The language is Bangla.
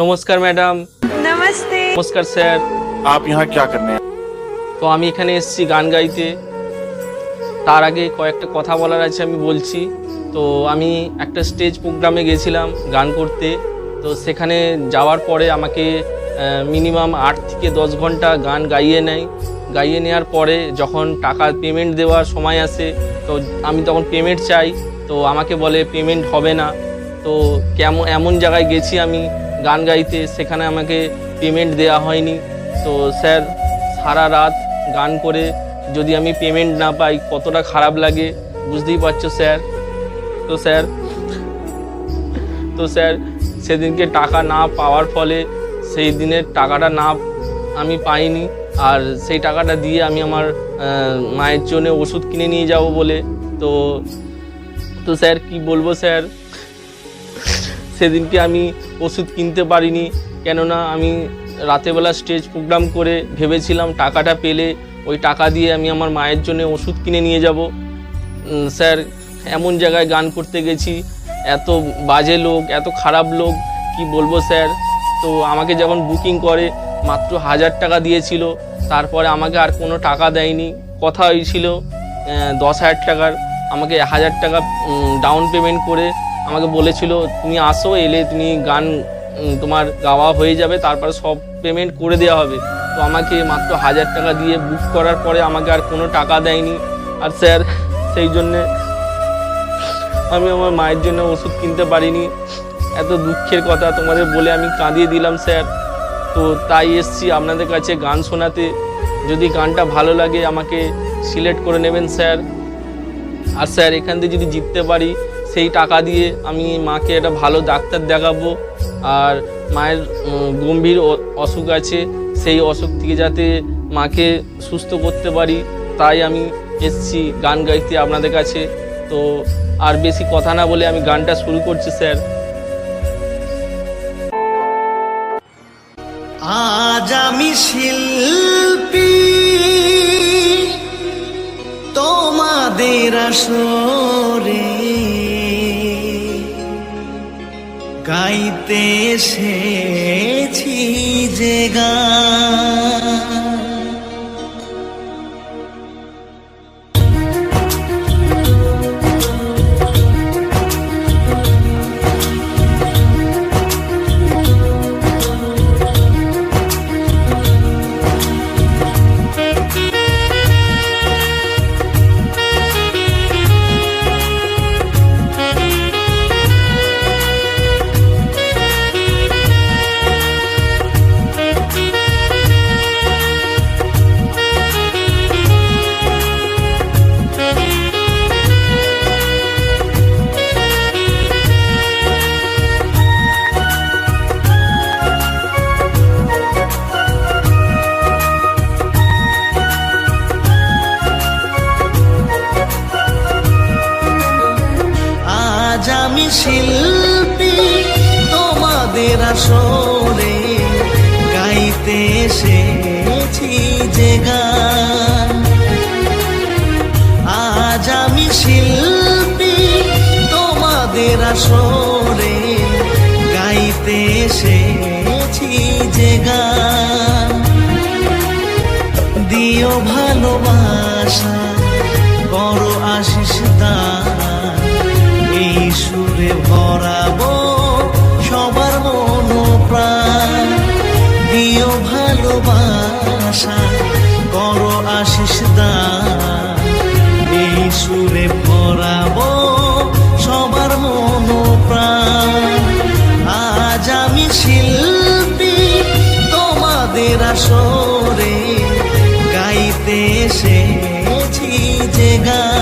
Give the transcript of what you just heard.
নমস্কার ম্যাডাম। নমস্তে। নমস্কার স্যার। আপনি ইহা ক্যা করনে তো আমি এখানে এসেছি গান গাইতে। তার আগে কয়েকটা কথা বলার আছে আমি বলছি। তো আমি একটা স্টেজ প্রোগ্রামে গেছিলাম গান করতে। তো সেখানে যাওয়ার পরে আমাকে মিনিমাম আট থেকে দশ ঘণ্টা গান গাইয়ে নেয়। গাইয়ে নেওয়ার পরে যখন টাকা পেমেন্ট দেওয়ার সময় আসে তো আমি তখন পেমেন্ট চাই। তো আমাকে বলে পেমেন্ট হবে না। তো কেমন এমন জায়গায় গেছি আমি। গান গাইতে, সেখানে আমাকে পেমেন্ট দেওয়া হয়নি। তো স্যার, সারা রাত গান করে যদি আমি পেমেন্ট না পাই, কতটা খারাপ লাগে? বুঝতেই পারছ স্যার? তো স্যার তো স্যার, সেদিনকে টাকা না পাওয়ার ফলে সেই দিনের টাকাটা না আমি পাইনি। আর সেই টাকাটা দিয়ে আমি আমার মায়ের জন্য ওষুধ কিনে নিয়ে যাব বলে। তো তো স্যার, কি বলব স্যার? সেদিনকে আমি ওষুধ কিনতে পারিনি, কেননা আমি রাতেবেলা স্টেজ প্রোগ্রাম করে ভেবেছিলাম টাকাটা পেলে ওই টাকা দিয়ে আমি আমার মায়ের জন্য ওষুধ কিনে নিয়ে যাব। স্যার, এমন জায়গায় গান করতে গেছি, এত বাজে লোক, এত খারাপ লোক, কি বলব স্যার? তো আমাকে যখন বুকিং করে, মাত্র হাজার টাকা দিয়েছিল, তারপরে আমাকে আর কোনো টাকা দেয়নি। কথা হয়েছিল দশ হাজার টাকার, আমাকে হাজার টাকা ডাউন পেমেন্ট করে আমাকে বলেছিল, তুমি আসো, এলে তুমি গান তোমার গাওয়া হয়ে যাবে, তারপরে সব পেমেন্ট করে দেওয়া হবে। তো আমাকে মাত্র হাজার টাকা দিয়ে বুক করার পরে আমাকে আর কোনো টাকা দেয়নি। আর স্যার, সেই জন্যে আমি আমার মায়ের জন্য ওষুধ কিনতে পারিনি। এত দুঃখের কথা তোমাদের বলে আমি কাঁদিয়ে দিলাম, স্যার। তো তাই এসছি আপনাদের কাছে গান শোনাতে। যদি গানটা ভালো লাগে, আমাকে সিলেক্ট করে নেবেন, স্যার। আর স্যার, এখান থেকে যদি জিততে পারি সেই টাকা দিয়ে আমি মাকে একটা ভালো ডাক্তার দেখাবো। আর মায়ের গম্ভীর অসুখ আছে, সেই অসুখ থেকে যাতে মাকে সুস্থ করতে পারি, তাই আমি এসছি গান গাইতে আপনাদের কাছে। তো আর বেশি কথা না বলে আমি গানটা শুরু করছি, স্যার। আজ আমি শিল্পী, তোমাদের আসরে গাইতে এসেছি যে গান। আমি শিল্পী তোমাদের আসরে গাইতে এসেছি যে গান। আজ আমি শিল্পী তোমাদের আসরে গাইতে এসেছি যে গান। দিও ভালোবাসা, করো আশিস সুরে ভরাবো সবার মন প্রাণ দিও ভালোবাসা, করো আশিস দান এই সুরে ভরাবো সবার মন প্রাণ আজ আমি শিল্পী তোমাদের আসরে, গাইতে এসেছি যে গান।